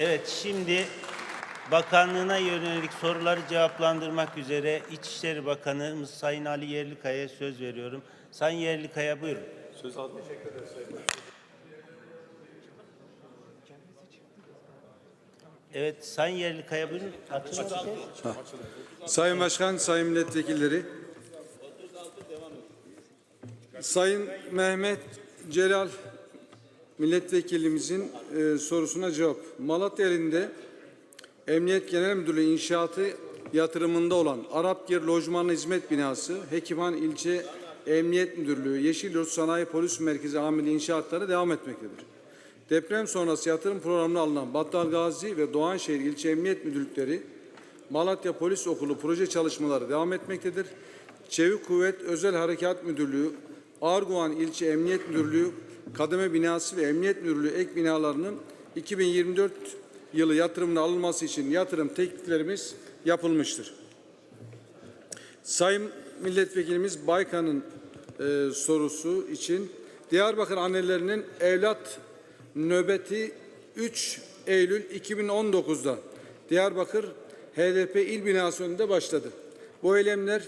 Evet, şimdi bakanlığına yönelik soruları cevaplandırmak üzere İçişleri Bakanımız Sayın Ali Yerlikaya'ya söz veriyorum. Sayın Yerlikaya buyurun. Söz aldım. Evet, Sayın Yerlikaya buyurun. Açın. Sayın Başkan, Sayın Milletvekilleri. Sayın Mehmet Celal Milletvekilimizin e, sorusuna cevap. Malatya elinde Emniyet Genel Müdürlüğü inşaatı yatırımında olan Arapgir Lojman Hizmet Binası, Hekimhan İlçe Emniyet Müdürlüğü, Yeşilyurt Sanayi Polis Merkezi amili inşaatları devam etmektedir. Deprem sonrası yatırım programına alınan Battal Gazi ve Doğanşehir İlçe Emniyet Müdürlükleri Malatya Polis Okulu proje çalışmaları devam etmektedir. Çevik Kuvvet Özel Harekat Müdürlüğü, Arguvan İlçe Emniyet Müdürlüğü, Kademe Binası ve Emniyet Müdürlüğü ek binalarının 2024 yılı yatırımına alınması için yatırım tekliflerimiz yapılmıştır. Sayın Milletvekilimiz Baykan'ın e, sorusu için Diyarbakır annelerinin evlat nöbeti 3 Eylül 2019'da Diyarbakır HDP il binası önünde başladı. Bu eylemler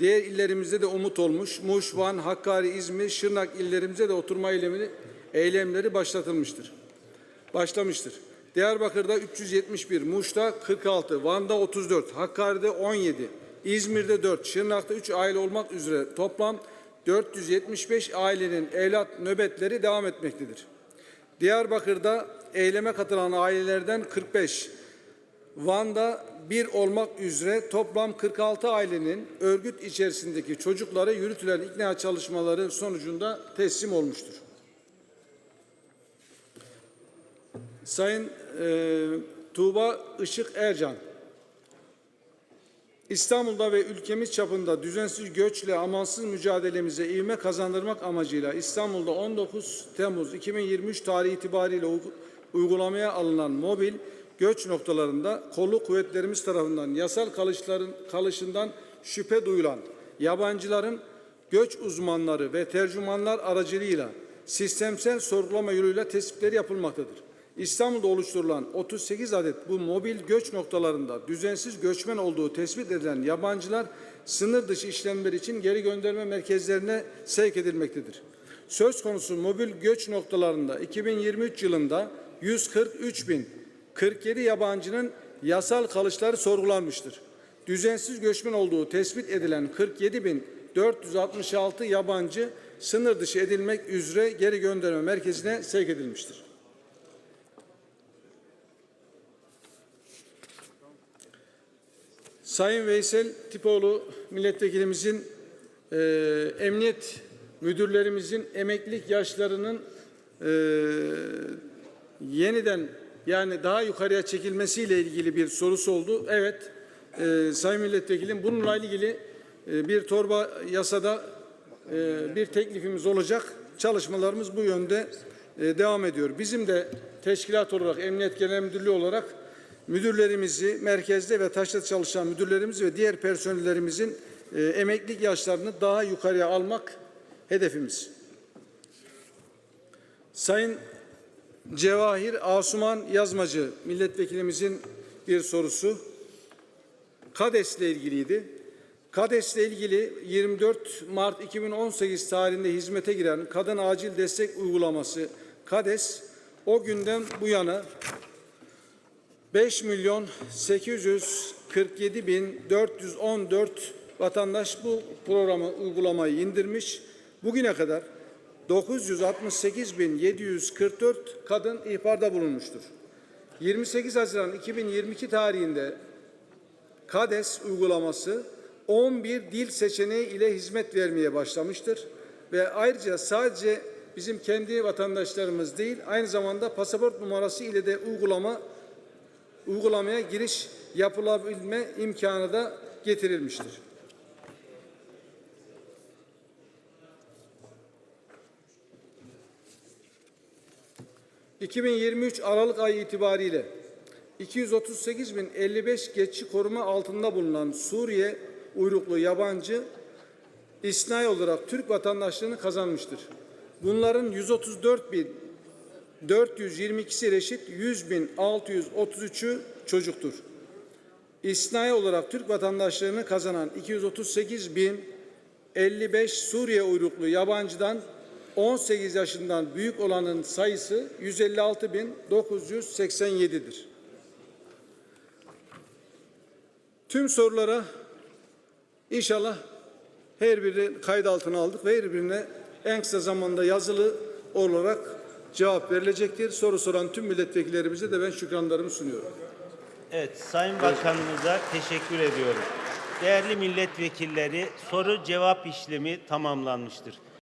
diğer illerimizde de umut olmuş. Muş, Van, Hakkari, İzmir, Şırnak illerimize de oturma eylemini, eylemleri başlatılmıştır. Başlamıştır. Diyarbakır'da 371, Muş'ta 46, Van'da 34, Hakkari'de 17, İzmir'de 4, Şırnak'ta 3 aile olmak üzere toplam 475 ailenin evlat nöbetleri devam etmektedir. Diyarbakır'da eyleme katılan ailelerden 45, Van'da bir olmak üzere toplam 46 ailenin örgüt içerisindeki çocuklara yürütülen ikna çalışmaları sonucunda teslim olmuştur. Sayın e, Tuğba Işık Ercan, İstanbul'da ve ülkemiz çapında düzensiz göçle amansız mücadelemize ivme kazandırmak amacıyla İstanbul'da 19 Temmuz 2023 tarihi itibariyle uygulamaya alınan mobil göç noktalarında kolluk kuvvetlerimiz tarafından yasal kalışların kalışından şüphe duyulan yabancıların göç uzmanları ve tercümanlar aracılığıyla sistemsel sorgulama yoluyla tespitleri yapılmaktadır. İstanbul'da oluşturulan 38 adet bu mobil göç noktalarında düzensiz göçmen olduğu tespit edilen yabancılar sınır dışı işlemler için geri gönderme merkezlerine sevk edilmektedir. Söz konusu mobil göç noktalarında 2023 yılında 143 bin 47 yabancının yasal kalışları sorgulanmıştır. Düzensiz göçmen olduğu tespit edilen 47 bin 466 yabancı sınır dışı edilmek üzere geri gönderme merkezine sevk edilmiştir. Sayın Veysel Tipoğlu milletvekilimizin e, emniyet müdürlerimizin emeklilik yaşlarının e, yeniden yani daha yukarıya çekilmesiyle ilgili bir sorusu oldu. Evet, e, Sayın Milletvekilim bununla ilgili e, bir torba yasada e, bir teklifimiz olacak. Çalışmalarımız bu yönde e, devam ediyor. Bizim de teşkilat olarak, Emniyet Genel Müdürlüğü olarak müdürlerimizi, merkezde ve taşta çalışan müdürlerimiz ve diğer personellerimizin e, emeklilik yaşlarını daha yukarıya almak hedefimiz. Sayın Cevahir Asuman Yazmacı milletvekilimizin bir sorusu. KADES ile ilgiliydi. KADES ile ilgili 24 Mart 2018 tarihinde hizmete giren Kadın Acil Destek Uygulaması KADES o günden bu yana 5 milyon 847 bin 414 vatandaş bu programı uygulamayı indirmiş. Bugüne kadar 968 bin 744 kadın ihbarda bulunmuştur. 28 Haziran 2022 tarihinde KADES uygulaması 11 dil seçeneği ile hizmet vermeye başlamıştır. Ve ayrıca sadece bizim kendi vatandaşlarımız değil, aynı zamanda pasaport numarası ile de uygulama uygulamaya giriş yapılabilme imkanı da getirilmiştir. ...2023 Aralık ayı itibariyle 238.055 geçici koruma altında bulunan Suriye uyruklu yabancı isnai olarak Türk vatandaşlığını kazanmıştır. Bunların 134 bin 422'si reşit 100.633'ü çocuktur. İsnai olarak Türk vatandaşlığını kazanan 238.055 Suriye uyruklu yabancıdan 18 yaşından büyük olanın sayısı 156.987'dir. Tüm sorulara inşallah her birini kayıt altına aldık ve her birine en kısa zamanda yazılı olarak cevap verilecektir. Soru soran tüm milletvekillerimize de ben şükranlarımı sunuyorum. Evet, Sayın Bakanımıza teşekkür ediyorum. Değerli milletvekilleri, soru cevap işlemi tamamlanmıştır.